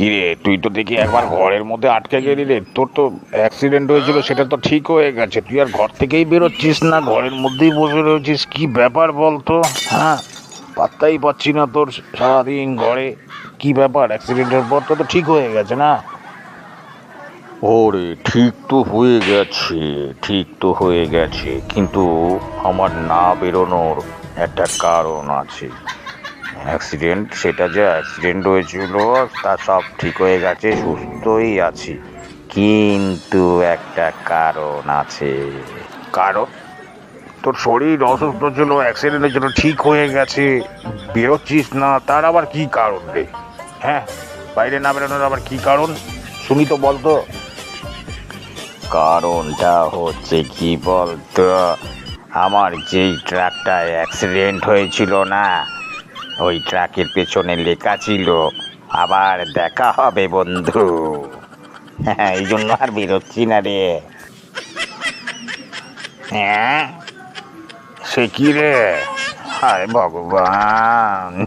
কিরে, তুই তো দেখি একবার ঘরের মধ্যে আটকে গেলি রে তোর তো অ্যাক্সিডেন্ট হয়েছিল, সেটা তো ঠিক হয়ে গেছে। তুই আর ঘর থেকেই বেরোচ্ছিস না, ঘরের মধ্যেই বসে রয়েছিস। কি ব্যাপার বলতো হ্যাঁ পাত্তাই পাচ্ছি না তোর সারাদিন ঘরে। কি ব্যাপার? অ্যাক্সিডেন্টের পর তো ঠিক হয়ে গেছে না? ওরে, ঠিক তো হয়ে গেছে, ঠিক তো হয়ে গেছে, কিন্তু আমার না বেরোনোর একটা কারণ আছে। অ্যাক্সিডেন্ট সেটা যে অ্যাক্সিডেন্ট হয়েছিল তা সব ঠিক হয়ে গেছে সুস্থই আছি। কিন্তু একটা কারণ আছে। কারণ? তোর শরীর অসুস্থ ছিল অ্যাক্সিডেন্টের জন্য ঠিক হয়ে গেছে বেরোচ্ছিস না তার আবার কি কারণ রে? হ্যাঁ বাইরে না বেরোনোর আবার কি কারণ? শুনি তো। বলতো কারণটা হচ্ছে কি বলতো? আমার যেই ট্রাকটায় অ্যাক্সিডেন্ট হয়েছিল না ওই ট্রাকের পেছনে লেখা ছিল, আবার দেখা হবে, বন্ধু। হ্যাঁ এই জন্য আর বেরোচ্ছি না রে। হ্যাঁ? সে কি রে? হায় ভগবান।